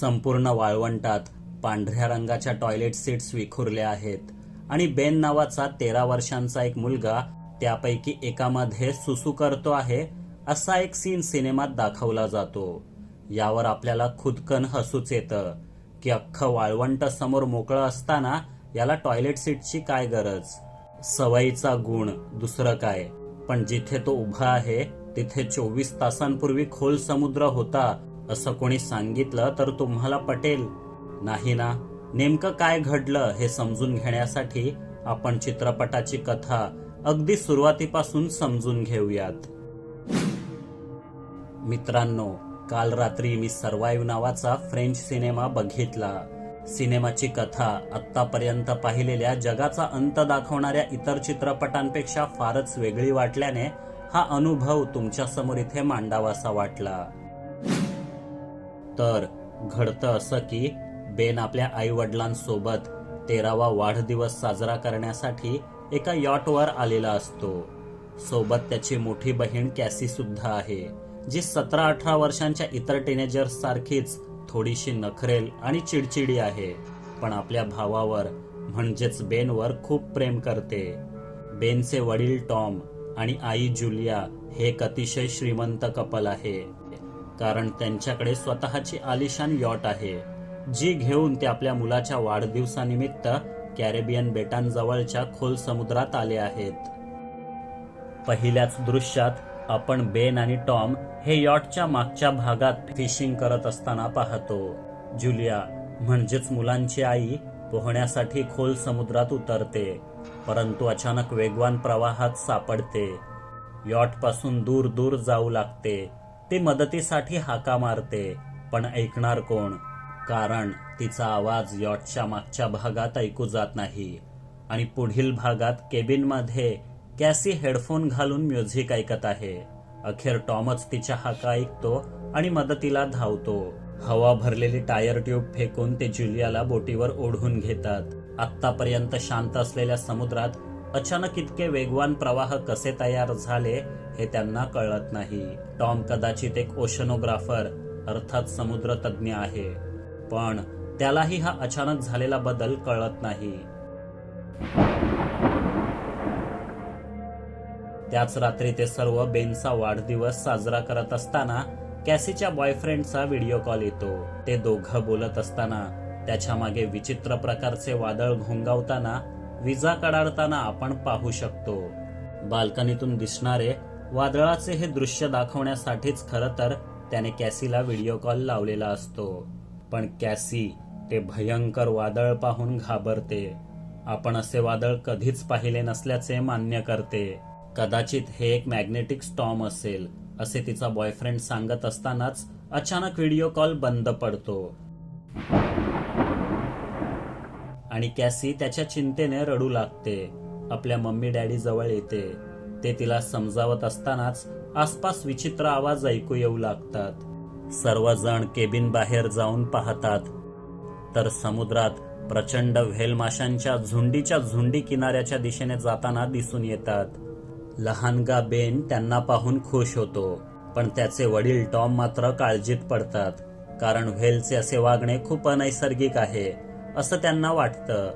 संपूर्ण वाळवंटात पांढऱ्या रंगाच्या टॉयलेट सीट्स विखुरल्या आहेत. आणि बेन नावाचा तेरा वर्षांचा एक मुलगा त्यापैकी एकामध्ये सुसू करतो आहे असा एक सीन सिनेमात दाखवला जातो. यावर आपल्याला खुदकन हसूच येतं. की अख्खं वाळवंट समोर मोकळं असताना याला टॉयलेट सीटची काय गरज? सवयीचा गुण दुसरं काय? पण जिथे तो उभा आहे तिथे चोवीस तासांपूर्वी खोल समुद्र होता असं कोणी सांगितलं तर तुम्हाला पटेल. नाही ना? नेमकं काय घडलं हे समजून घेण्यासाठी आपण चित्रपटाची कथा अगदी सुरुवातीपासून समजून घेऊयात. मित्रांनो काल रात्री मी सर्वाईव्ह नावाचा फ्रेंच सिनेमा बघितला. सिनेमाची कथा आतापर्यंत पाहिलेल्या जगाचा अंत दाखवणाऱ्या इतर चित्रपटांपेक्षा फारच वेगळी वाटल्याने हा अनुभव तुमच्यासमोर इथे मांडावासा वाटला. तर घडतं असं की बेन आपल्या आई वडिलांसोबत तेरावा वाढदिवस साजरा करण्यासाठी एका यॉटवर आलेला असतो. सोबत त्याची मोठी बहीण कॅसी सुद्धा आहे जी सतरा अठरा वर्षांच्या इतर टीनेजर्स सारखीच थोडीशी नखरेल आणि चिडचिडी आहे. पण आपल्या भावावर म्हणजेच बेनवर खूप प्रेम करते. बेनचे वडील टॉम आणि आई जुलिया हे एक अतिशय श्रीमंत कपल आहे. कारण त्यांच्याकडे स्वतःची आलिशान यॉट आहे जी घेऊन ते आपल्या मुलाच्या वाढदिवसानिमित्त कॅरेबियन बेटांजवळच्या खोल समुद्रात आले आहेत. पहिल्याच दृश्यात आपण बेन आणि टॉम हे यॉटच्या मागच्या भागात फिशिंग करत असताना पाहतो. जुलिया म्हणजेच मुलांची आई पोहण्यासाठी खोल समुद्रात उतरते परंतु अचानक वेगवान प्रवाहात सापडते. यॉटपासून दूर दूर जाऊ लागते. ती मदतीसाठी हाका मारते पण ऐकणार कोण? कारण तिचा आवाज यॉटच्या मागच्या भागात ऐकू जात नाही. आणि पुढील भागात केबिनमध्ये कॅसी हेडफोन घालून म्युझिक ऐकत आहे. अखेर टॉमच तिच्या हाका ऐकतो आणि मदतीला धावतो. हवा भरलेली टायर ट्यूब फेकून ते जुलियाला बोटीवर ओढून घेतात. आतापर्यंत शांत असलेल्या समुद्रात अचानक इतके वेगवान प्रवाह कसे तयार झाले हे त्यांना कळत नाही. टॉम कदाचित एक ओशनोग्राफर अर्थात समुद्र तज्ज्ञ आहे. पण त्यालाही हा अचानक झालेला बदल कळत नाही. त्याच रात्री ते सर्व बेनचा वाढदिवस साजरा करत असताना कॅसीच्या बॉयफ्रेंडचा व्हिडिओ कॉल येतो. ते दोघं बोलत असताना त्याच्यामागे विचित्र प्रकारचे वादळ घोंगावताना विजा कडाडताना आपण पाहू शकतो. बाल्कनीतून दिसणारे वादळाचे हे दृश्य दाखवण्यासाठीच खरं तर त्याने कॅसीला व्हिडिओ कॉल लावलेला असतो. पण कॅसी ते भयंकर वादळ पाहून घाबरते. आपण असे वादळ कधीच पाहिले नसल्याचे मान्य करते. कदाचित हे एक मॅग्नेटिक स्टॉम असेल असे तिचा बॉयफ्रेंड सांगत असतानाच अचानक व्हिडिओ कॉल बंद पडतो. आणि कॅसी त्याच्या चिंतेने रडू लागते. आपल्या मम्मी डॅडी जवळ येते. ते तिला समजावत असतानाच आसपास विचित्र आवाज ऐकू येऊ लागतात. सर्वजण केबिन बाहेर जाऊन पाहतात. तर समुद्रात प्रचंड व्हेल माशांच्या झुंडीच्या झुंडी किनाऱ्याच्या दिशेने जाताना दिसून येतात. लहानगा बेन त्यांना पाहून खुश होतो पण त्याचे वडील टॉम मात्र काळजीत पडतात कारण व्हेलचे असे वागणे खूप अनैसर्गिक आहे. असं त्यांना वाटतं.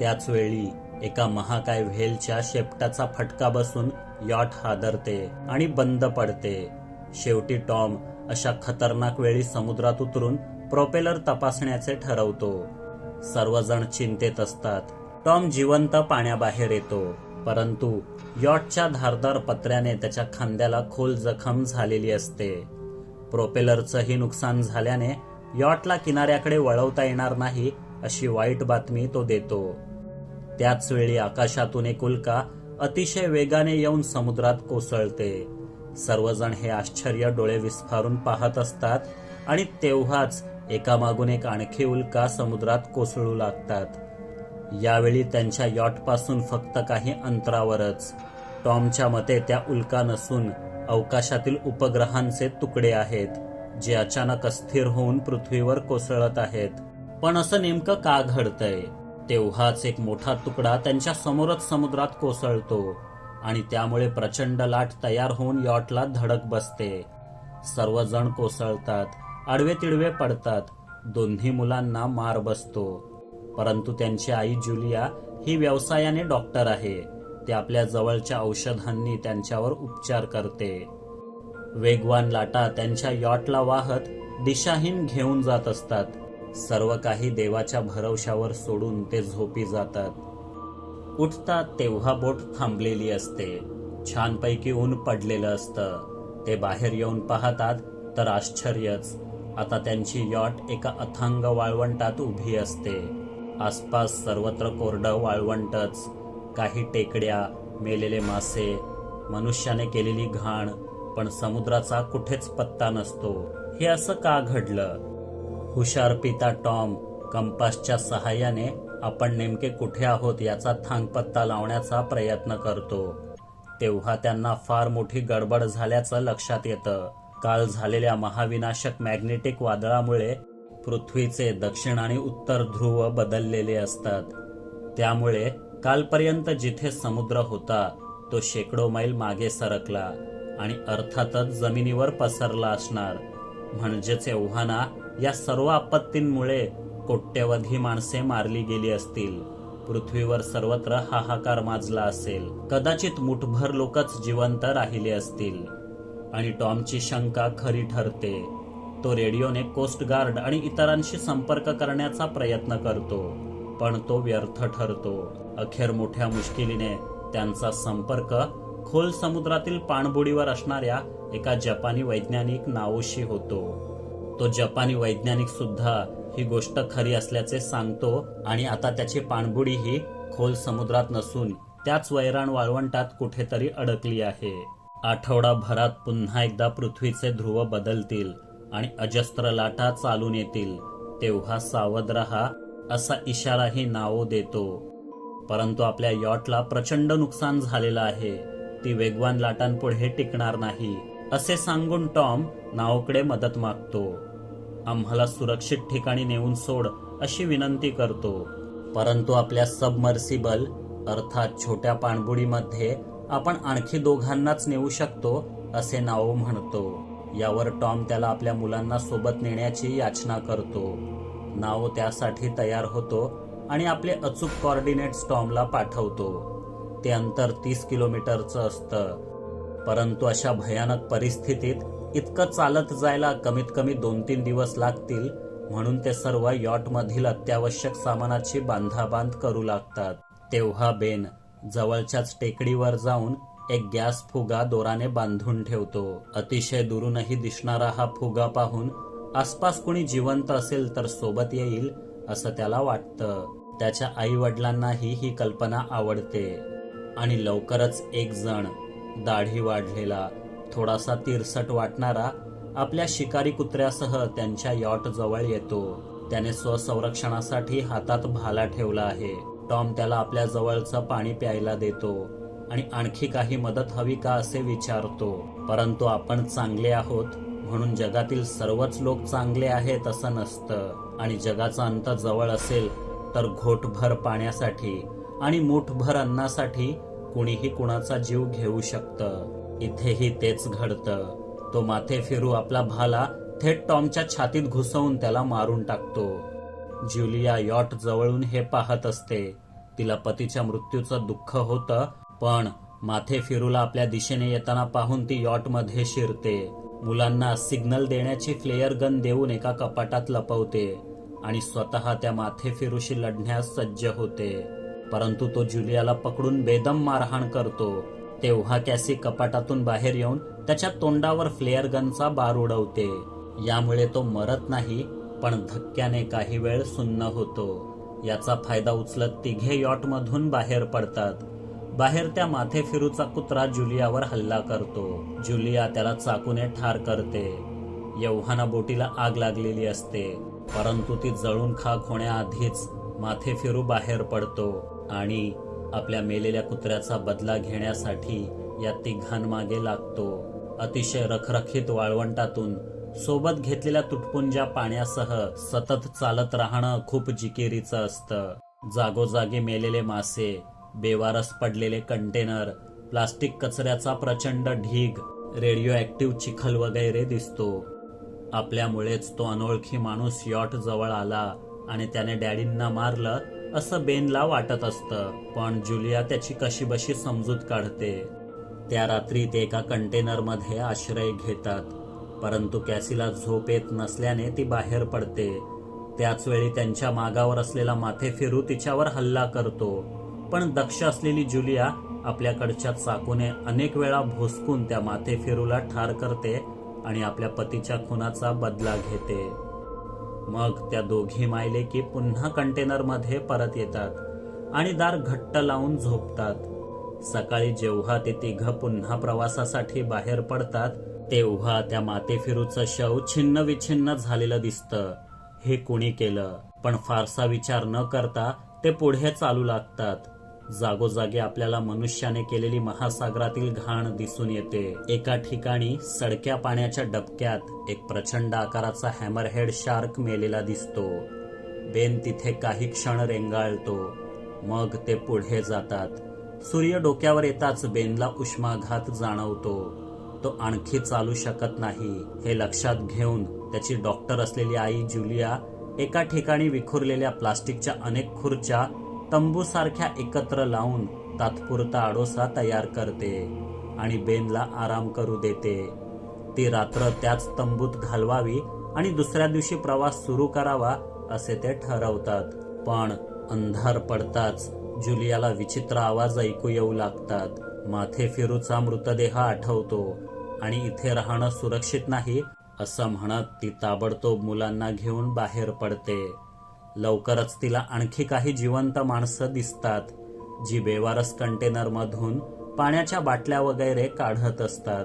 त्याच वेळी एका महाकाय व्हेलच्या शेपटाचा फटका बसून यॉट हादरते आणि बंद पडते. शेवटी टॉम अशा खतरनाक वेळी समुद्रात उतरून प्रोपेलर तपासण्याचे ठरवतो. सर्वजण चिंतेत असतात. टॉम जिवंत पाण्याबाहेर येतो परंतु यॉटच्या धारदार पत्र्याने त्याच्या खांद्याला खोल जखम झालेली असते. प्रोपेलरचंही नुकसान झाल्याने यॉटला किनाऱ्याकडे वळवता येणार नाही अशी वाईट बातमी तो देतो. त्याच वेळी आकाशातून एक उल्का अतिशय वेगाने येऊन समुद्रात कोसळते. सर्वजण हे आश्चर्य डोळे विस्फारून पाहत असतात आणि तेव्हाच एकामागून एक आणखी उल्का समुद्रात कोसळू लागतात. यावेळी त्यांच्या यॉटपासून फक्त काही अंतरावरच. टॉमच्या मते त्या उल्का नसून अवकाशातील उपग्रहांचे तुकडे आहेत जे अचानक अस्थिर होऊन पृथ्वीवर कोसळत आहेत. पण असं नेमकं का घडतंय? तेव्हाच एक मोठा तुकडा त्यांच्या समोरच समुद्रात कोसळतो आणि त्यामुळे प्रचंड लाट तयार होऊन यॉटला धडक बसते. सर्वजण कोसळतात आडवे तिडवे पडतात दोन्ही मुलांना मार बसतो. परंतु त्यांची आई जुलिया ही व्यवसायाने डॉक्टर आहे. ते आपल्या जवळच्या औषधांनी त्यांच्यावर उपचार करते. वेगवान लाटा त्यांच्या यॉटला वाहत दिशाहीन घेऊन जात असतात. सर्व काही देवाच्या भरवशावर सोडून ते झोपी जातात. उठतात तेव्हा बोट थांबलेली असते. छानपैकी ऊन पडलेलं असतं. ते बाहेर येऊन पाहतात तर आश्चर्यच. आता त्यांची यॉट एका अथांग वाळवंटात उभी असते. आसपास सर्वत्र कोरडं वाळवंटच. काही टेकड्या मेलेले मासे मनुष्याने केलेली घाण पण समुद्राचा कुठेच पत्ता नसतो. हे असं का घडलं? हुशार पिता टॉम कंपासच्या सहाय्याने आपण नेमके कुठे आहोत याचा थांगपत्ता लावण्याचा प्रयत्न करतो. तेव्हा त्यांना फार मोठी गडबड झाल्याचं लक्षात येतं. काल झालेल्या महाविनाशक मॅग्नेटिक वादळामुळे पृथ्वीचे दक्षिण आणि उत्तर ध्रुव बदललेले असतात. त्यामुळे कालपर्यंत जिथे समुद्र होता तो शेकडो मैल मागे सरकला आणि अर्थातच जमिनीवर पसरला असणार. म्हणजेच एव्हाना या सर्व आपत्तींमुळे कोट्यवधी माणसे मारली गेली असतील. पृथ्वीवर सर्वत्र हाहाकार माजला असेल. कदाचित मुठभर लोकच जिवंत राहिले असतील. आणि टॉमची शंका खरी ठरते. तो रेडिओने कोस्ट गार्ड आणि इतरांशी संपर्क करण्याचा प्रयत्न करतो पण तो व्यर्थ ठरतो. अखेर मोठ्या मुश्किलीने त्यांचा संपर्क खोल समुद्रातील पाणबुडीवर असणाऱ्या एका जपानी वैज्ञानिक नाओशी होतो. तो जपानी वैज्ञानिक सुद्धा ही गोष्ट खरी असल्याचे सांगतो आणि आता त्याची पाणबुडी ही खोल समुद्रात नसून त्याच वैराण वाळवंटात कुठेतरी अडकली आहे. आठवडाभरात पुन्हा एकदा पृथ्वीचे ध्रुव बदलतील आणि अजस्त्र लाटा चालून येतील तेव्हा सावध रहा असा इशाराही नावो देतो. परंतु आपल्या यॉटला प्रचंड नुकसान झालेलं आहे. ती वेगवान लाटांपुढे टिकणार नाही असे सांगून टॉम नावकडे मदत मागतो. आम्हाला सुरक्षित ठिकाणी नेऊन सोड अशी विनंती करतो. परंतु आपल्या सबमर्सिबल अर्थात छोट्या पाणबुडीमध्ये आपण आणखी दोघांनाच नेऊ शकतो असे नाव म्हणतो. यावर टॉम त्याला आपल्या मुलांना सोबत नेण्याची याचना करतो. नाव त्यासाठी तयार होतो आणि आपले अचूक कॉर्डिनेट्स टॉमला पाठवतो. ते अंतर तीस किलोमीटरचं असतं. परंतु अशा भयानक परिस्थितीत इतकं चालत जायला कमीत कमी दोन तीन दिवस लागतील म्हणून ते सर्व यॉटमधील अत्यावश्यक सामानाची बांधाबांध करू लागतात. तेव्हा बेन जवळच्याच टेकडीवर जाऊन एक गॅस फुगा दोराने बांधून ठेवतो. अतिशय दुरूनही दिसणारा हा फुगा पाहून आसपास कुणी जिवंत असेल तर सोबत येईल असं त्याला वाटतं. त्याच्या आई वडिलांनाही ही कल्पना आवडते. आणि लवकरच एक जण दाढी वाढलेला थोडासा तिरसट वाटणारा आपल्या शिकारी कुत्र्यासह त्यांच्या यॉट जवळ येतो. त्याने स्वसंरक्षणासाठी हातात भाला ठेवला आहे. टॉम त्याला आपल्या जवळचं पाणी प्यायला देतो आणि आणखी काही मदत हवी का असे विचारतो. परंतु आपण चांगले आहोत म्हणून जगातील सर्वच लोक चांगले आहेत असं नसतं. आणि जगाचा अंत जवळ असेल तर घोटभर पाण्यासाठी आणि मूठभर अन्नासाठी कुणीही कुणाचा जीव घेऊ शकतं. इथेही तेच घडतं. तो माथे फिरू आपला भाला थेट टॉमच्या छातीत घुसवून त्याला मारून टाकतो. ज्युलिया यॉट जवळून हे पाहत असते. तिला पतीच्या मृत्यूचं दुःख होतं पण माथे फिरूला आपल्या दिशेने येताना पाहून ती यॉटमध्ये शिरते. मुलांना सिग्नल देण्याची फ्लेअर गन देऊन एका कपाटात लपवते आणि स्वतः त्या माथे फिरूशी लढण्यास सज्ज होते. परंतु तो जुलियाला पकडून बेदम मारहाण करतो. तेव्हा कॅसी कपाटातून बाहेर येऊन त्याच्या तोंडावर फ्लेअर गनचा बार उडवते. यामुळे तो मरत नाही पण धक्क्याने काही वेळ सुन्न होतो. याचा फायदा उचलत तिघे यॉटमधून बाहेर पडतात. बाहेर त्या माथे फिरूचा कुत्रा जुलियावर हल्ला करतो. जुलिया त्याला चाकूने ठार करते. यौहाना बोटीला आग लागलेली असते. परंतु ती जळून खाक होण्याआधीच माथे फिरू बाहेर पडतो. आणि आपल्या मेलेल्या कुत्र्याचा बदला घेण्यासाठी या तिघांमागे लागतो. अतिशय रखरखीत वाळवंटातून सोबत घेतलेल्या तुटपुंज्या पाण्यासह सतत चालत राहणं खूप जिकिरीचं असतं. जागोजागी मेलेले मासे बेवारस पडलेले कंटेनर प्लास्टिक कचऱ्याचा प्रचंड ढीग रेडिओ ऍक्टिव्ह चिखल वगैरे दिसतो. आपल्यामुळेच तो अनोळखी माणूस यॉट जवळ आला आणि त्याने डॅडींना मारलं असं बेनला वाटत असतं. पण जुलिया त्याची कशीबशी समजूत काढते. त्या रात्री ते एका कंटेनरमध्ये आश्रय घेतात. परंतु कॅसीला झोप येत नसल्याने ती बाहेर पडते. त्याचवेळी त्यांच्या मागावर असलेला माथेफिरू तिच्यावर हल्ला करतो. पण दक्ष असलेली जुलिया आपल्याकडच्या चाकूने अनेक वेळा भोसकून त्या माथेफिरूला ठार करते आणि आपल्या पतीच्या खुनाचा बदला घेते. मग त्या दोघी मायले की पुन्हा कंटेनरमध्ये परत येतात आणि दार घट्ट लावून झोपतात. सकाळी जेव्हा ते तिघ पुन्हा प्रवासासाठी बाहेर पडतात तेव्हा त्या मातेफिरूचं शव छिन्न विछिन्न झालेलं दिसतं. हे कुणी केलं? पण फारसा विचार न करता ते पुढे चालू लागतात. जागोजागी आपल्याला मनुष्याने केलेली महासागरातील घाण दिसून येते. एका ठिकाणी सडक्या पाण्याच्या डबक्यात एक प्रचंड आकाराचा हॅमरहेड शार्क मेलेला दिसतो. बेन तिथे काही क्षण रेंगाळतो. मग ते पुढे जातात. सूर्य डोक्यावर येताच बेनला उष्माघात जाणवतो. तो आणखी चालू शकत नाही. हे लक्षात घेऊन त्याची डॉक्टर असलेली आई जुलिया एका ठिकाणी विखुरलेल्या प्लास्टिकच्या अनेक खुर्च्या तंबूसारख्या एकत्र लावून तात्पुरता आडोसा तयार करते आणि बेनला आराम करू देते. ती रात्र त्याच तंबूत घालवावी आणि दुसऱ्या दिवशी प्रवास सुरू करावा असे ते ठरवतात. पण अंधार पडताच जुलियाला विचित्र आवाज ऐकू येऊ लागतात. माथे फिरूचा मृतदेह आठवतो आणि इथे राहणं सुरक्षित नाही असं म्हणत ती ताबडतोब मुलांना घेऊन बाहेर पडते. लवकरच तिला आणखी काही जिवंत माणसं दिसतात जी बेवारस कंटेनरमधून पाण्याच्या बाटल्या वगैरे काढत असतात.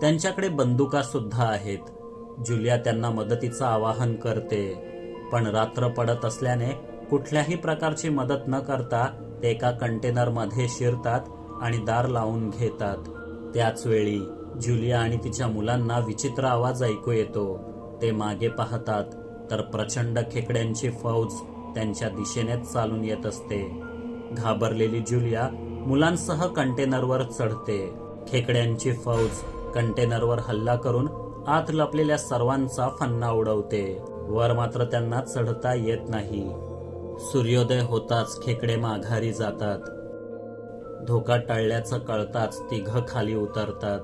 त्यांच्याकडे बंदुका सुद्धा आहेत. जुलिया त्यांना मदतीचं आवाहन करते पण रात्र पडत असल्याने कुठल्याही प्रकारची मदत न करता ते एका कंटेनरमध्ये शिरतात आणि दार लावून घेतात. त्याच वेळी जुलिया आणि तिच्या मुलांना विचित्र आवाज ऐकू येतो. ते मागे पाहतात तर प्रचंड खेकड्यांची फौज त्यांच्या दिशेनेच चालून येत असते. घाबरलेली जुलिया मुलांसह कंटेनरवर चढते. खेकड्यांची फौज कंटेनरवर हल्ला करून आत लपलेल्या सर्वांचा फन्ना उडवते. वर मात्र त्यांना चढता येत नाही. सूर्योदय होताच खेकडे माघारी जातात. धोका टळल्याचं कळताच तिघ खाली उतरतात.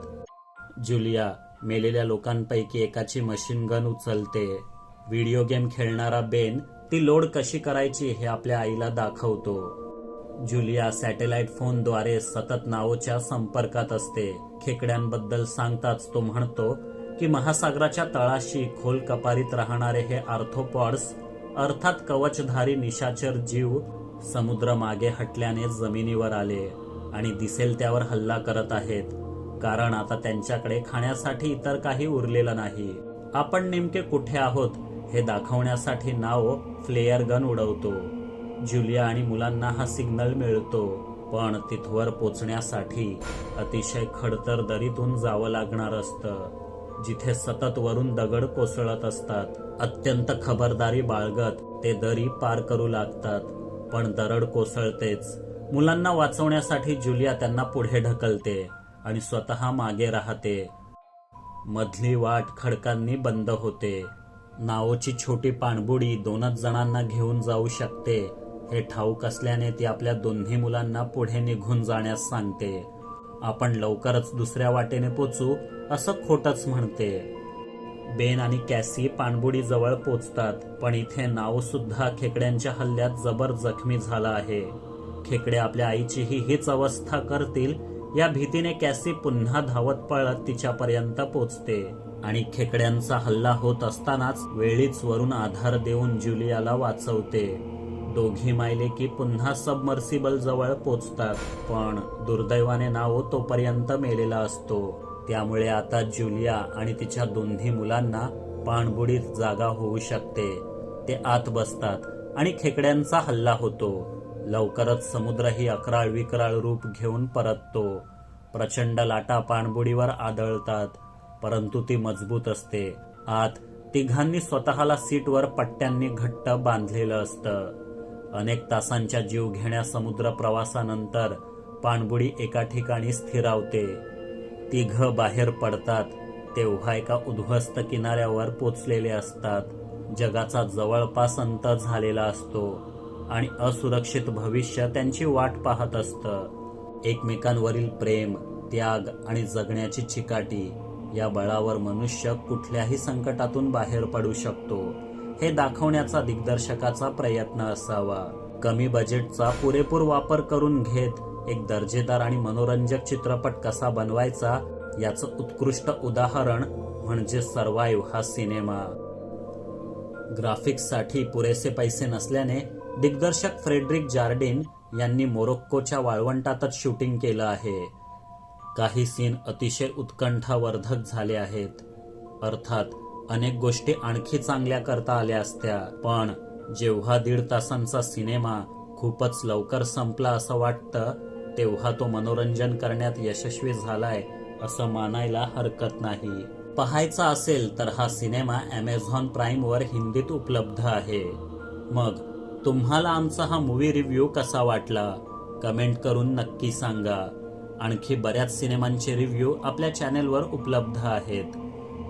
जुलिया मेलेल्या लोकांपैकी एकाची मशीन गन उचलते. व्हिडिओ गेम खेळणारा बेन ती लोड कशी करायची हे आपल्या आईला दाखवतो. जुलिया सॅटेलाइट फोनद्वारे सतत नावोच्या संपर्कात असते. खेकड्यांबद्दल सांगताच तो म्हणतो की महासागराच्या तळाशी खोल कपारीत राहणारे हे आर्थोपॉड्स अर्थात कवचधारी निशाचर जीव समुद्र मागे हटल्याने जमिनीवर आले आणि दिसेल त्यावर हल्ला करत आहेत. कारण आता त्यांच्याकडे खाण्यासाठी इतर काही उरलेलं नाही. आपण नेमके कुठे आहोत? हे दाखवण्यासाठी नाव फ्लेअर गन उडवतो. जुलिया आणि मुलांना हा सिग्नल मिळतो पण तिथवर पोचण्यासाठी अतिशय खडतर दरीतून जावं लागणार असतं. जिथे सतत वरून दगड कोसळत असतात अत्यंत खबरदारी बाळगत ते दरी पार करू लागतात पण दरड कोसळतेच. मुलांना वाचवण्यासाठी जुलिया त्यांना पुढे ढकलते आणि स्वतः मागे राहते. मधली वाट खडकांनी बंद होते. नावोची छोटी पाणबुडी दोनच जणांना घेऊन जाऊ शकते. हे ठाऊक असल्याने ती आपल्या दोन्ही मुलांना पुढे निघून जाण्यास सांगते. आपण लवकरच दुसऱ्या वाटेने पोचू असं खोटच म्हणते. बेन आणि कॅसी पाणबुडी जवळ पोचतात पण इथे नाव सुद्धा खेकड्यांच्या हल्ल्यात जबर जखमी झाला आहे. खेकडे आपल्या आईचीही हीच अवस्था करतील या भीतीने कॅसी पुन्हा धावत पळत तिच्यापर्यंत पोचते. आणि खेकड्यांचा हल्ला होत असतानाच वेळीच वरून आधार देऊन जुलियाला वाचवते. दोघी मायले की पुन्हा सबमर्सिबल जवळ पोचतात पण दुर्दैवाने नाव तोपर्यंत मेलेला असतो. त्यामुळे आता जुलिया आणि तिच्या दोन्ही मुलांना पाणबुडीत जागा होऊ शकते. ते आत बसतात आणि खेकड्यांचा हल्ला होतो. लवकरच समुद्रही अकराळ विकराळ रूप घेऊन परततो. प्रचंड लाटा पाणबुडीवर आदळतात. परंतु ती मजबूत असते. आत तिघांनी स्वतःला सीटवर पट्ट्यांनी घट्ट बांधलेलं असतं. अनेक तासांच्या जीव घेण्या समुद्र प्रवासानंतर पाणबुडी एका ठिकाणी स्थिरावते. तिघ बाहेर पडतात तेव्हा एका उद्ध्वस्त किनाऱ्यावर पोचलेले असतात. जगाचा जवळपास अंत झालेला असतो आणि असुरक्षित भविष्य त्यांची वाट पाहत असतं. एकमेकांवरील प्रेम त्याग आणि जगण्याची चिकाटी या बळावर मनुष्य कुठल्याही संकटातून बाहेर पडू शकतो. हे दाखवण्याचा दिग्दर्शकाचा प्रयत्न असावा. कमी बजेटचा पुरेपूर वापर करून घेत एक दर्जेदार आणि मनोरंजक चित्रपट कसा बनवायचा याचं उत्कृष्ट उदाहरण म्हणजे सर्वाईव्ह हा सिनेमा. ग्राफिक्ससाठी पुरेसे पैसे नसल्याने दिग्दर्शक फ्रेडरिक जार्डिन यांनी मोरोक्कोच्या वाळवंटातच शूटिंग केलं आहे. काही सीन अतिशय उत्कंठावर्धक झाले आहेत. अर्थात अनेक गोष्टी आणखी चांगल्या करता आल्या असत्या पण जेव्हा दीड तासांचा सिनेमा खूपच लवकर संपला असं वाटतं तेव्हा तो मनोरंजन करण्यात यशस्वी झालाय असं मानायला हरकत नाही. पाहायचा असेल तर हा सिनेमा ॲमेझॉन प्राईमवर हिंदीत उपलब्ध आहे. मग तुम्हाला आमचा हा मूवी रिव्ह्यू कसा वाटला? कमेंट करून नक्की सांगा. आणखी बऱ्याच सिनेमांचे रिव्ह्यू आपल्या चॅनेलवर उपलब्ध आहेत.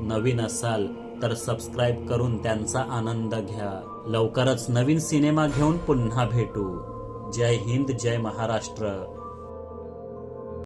नवीन असाल तर सबस्क्राईब करून त्यांचा आनंद घ्या. लवकरच नवीन सिनेमा घेऊन पुन्हा भेटू. जय हिंद जय महाराष्ट्र.